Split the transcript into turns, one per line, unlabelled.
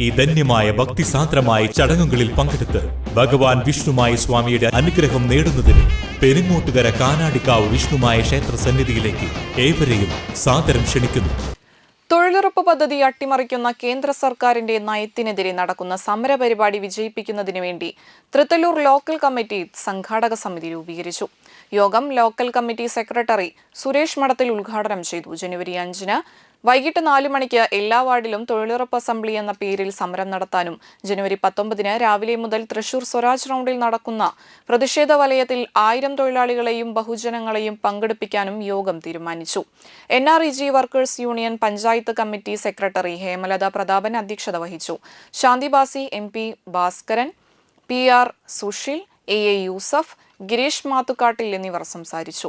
ഈ ധന്യമായ ഭക്തിസാന്ദ്രമായ ചടങ്ങുകളിൽ പങ്കെടുത്ത് ഭഗവാൻ വിഷ്ണുമായ സ്വാമിയുടെ അനുഗ്രഹം നേടുന്നതിന് പെരുങ്ങോട്ടുകര കാനാടിക്കാവ് വിഷ്ണുമായ ക്ഷേത്ര സന്നിധിയിലേക്ക് ഏവരെയും സാദരം ക്ഷണിക്കുന്നു.
തൊഴിലുറപ്പ് പദ്ധതി അട്ടിമറിക്കുന്ന കേന്ദ്ര സർക്കാരിന്റെ നയത്തിനെതിരെ നടക്കുന്ന സമരപരിപാടി വിജയിപ്പിക്കുന്നതിനു വേണ്ടി തൃത്തല്ലൂർ ലോക്കൽ കമ്മിറ്റി സംഘാടക സമിതി രൂപീകരിച്ചു. യോഗം ലോക്കൽ കമ്മിറ്റി സെക്രട്ടറി സുരേഷ് മഠത്തിൽ ഉദ്ഘാടനം ചെയ്തു. ജനുവരി അഞ്ചിന് വൈകിട്ട് നാലു മണിക്ക് എല്ലാ വാർഡിലും തൊഴിലുറപ്പ് അസംബ്ലി എന്ന പേരിൽ സമരം നടത്താനും ജനുവരി പത്തൊമ്പതിന് രാവിലെ മുതൽ തൃശൂർ സ്വരാജ് റൗണ്ടിൽ നടക്കുന്ന പ്രതിഷേധ വലയത്തിൽ ആയിരം തൊഴിലാളികളെയും ബഹുജനങ്ങളെയും പങ്കെടുപ്പിക്കാനും യോഗം തീരുമാനിച്ചു. N R E G workers union panchayat committee secretary Hemalatha Prathapan അധ്യക്ഷത വഹിച്ചു. Shanthibasi M P Bhaskaran P R Sushil A A Yusuf Girish Mathukkattil എന്നിവർ സംസാരിച്ചു.